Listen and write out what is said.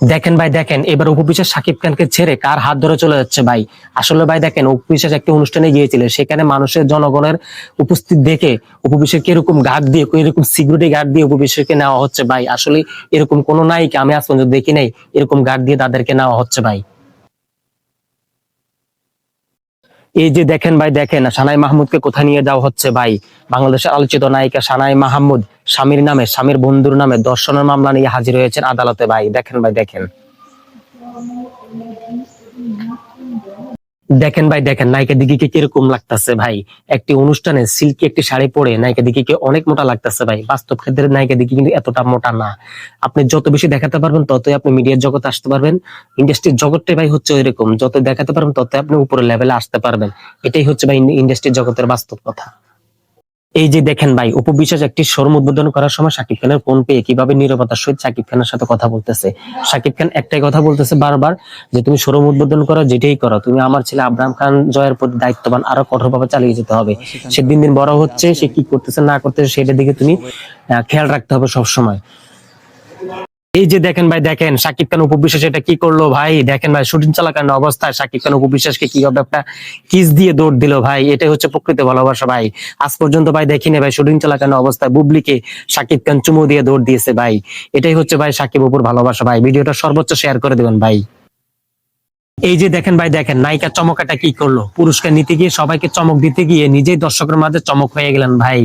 দেখেন ভাই, দেখেন, এবার উপবিশ্বাস সাকিব খানকে ছেড়ে কার হাত ধরে চলে যাচ্ছে ভাই? আসলে ভাই, দেখেন উপবিশ্বাস একটি অনুষ্ঠানে গিয়েছিল, সেখানে মানুষের জনগণের উপস্থিত দেখে উপবিশ্বাস কীরকম গার্ড দিয়ে এরকম সিকিউরিটি গার্ড দিয়ে উপবিশ্বাসকে নেওয়া হচ্ছে ভাই? আসলে এরকম কোনো নাই কি আমি আজ পর্যন্ত দেখি নাই, এরকম গার্ড দিয়ে তাদেরকে নেওয়া হচ্ছে ভাই। এই যে দেখেন ভাই, দেখেন, সানাই মাহমুদকে কোথায় নিয়ে যাওয়া হচ্ছে ভাই? বাংলাদেশের আলোচিত নায়িকা সানাই মাহমুদ স্বামীর নামে, স্বামীর বন্ধুর নামে দর্শনের মামলা নিয়ে হাজির হয়েছেন আদালতে ভাই। দেখেন ভাই, দেখেন। দেখেন ভাই, দেখেন, নায়িকা দিকে কীরকম লাগতেছে ভাই? একটি অনুষ্ঠানে সিল্কি একটি শাড়ি পরে নায়িকা দিকে অনেক মোটা লাগতেছে ভাই। বাস্তব ক্ষেত্রে নায়িকা দিকে কিন্তু এতটা মোটা না। আপনি যত বেশি দেখাতে পারবেন, ততই আপনি মিডিয়ার জগতে আসতে পারবেন। ইন্ডাস্ট্রির জগৎটাই ভাই হচ্ছে এরকম যত দেখাতে পারবেন, ততই আপনি উপরে লেভেলে আসতে পারবেন। এটাই হচ্ছে ভাই ইন্ডাস্ট্রির জগতের বাস্তব কথা। এই যে দেখেন ভাই উপবিশ্বাস একটি শোরুম উদ্বোধন করার সময় সাকিব খানের ফোন পেয়ে কীভাবে নিরবতার সহিত সাকিব খানের সাথে কথা বলতেছে। সাকিব খান একটাই কথা বলতেছে বারবার যে, তুমি শোরুম উদ্বোধন করো, যেটাই করো। তুমি আমার ছেলে আব্রাহাম খান জয়ের প্রতি দায়িত্ববান, আরও কঠোরভাবে চালিয়ে যেতে হবে। সে দিন দিন বড় হচ্ছে, সে কি করতেছে, না করতেছে সেটার দিকে তুমি খেয়াল রাখতে হবে সব সময় এই যে দেখেন ভাই, দেখেন, সাকিব খান উপবিশ্বাস এটা কি করল ভাই? দেখেন ভাই, শুটিং চলাকালীন অবস্থায় সাকিব খান উপবিশ্বাসকে কীভাবে একটা কিস দিয়ে দৌড় দিল ভাই? এটাই হচ্ছে প্রকৃত ভালোবাসা ভাই। আজ পর্যন্ত ভাই দেখিনি ভাই, শুটিং চলাকালীন অবস্থায় বুবলিকে সাকিব খান চুমু দিয়ে দৌড় দিয়েছে ভাই। এটাই হচ্ছে ভাই সাকিব উপর ভালোবাসা ভাই। ভিডিওটা সর্বোচ্চ শেয়ার করে দেবেন ভাই। এই যে দেখেন ভাই, দেখেন নায়িকা চমকাটা কি করল? পুরস্কার নিতে গিয়ে সবাইকে চমক দিতে গিয়ে নিজেই দর্শকের মাঝে চমক হয়ে গেলেন ভাই।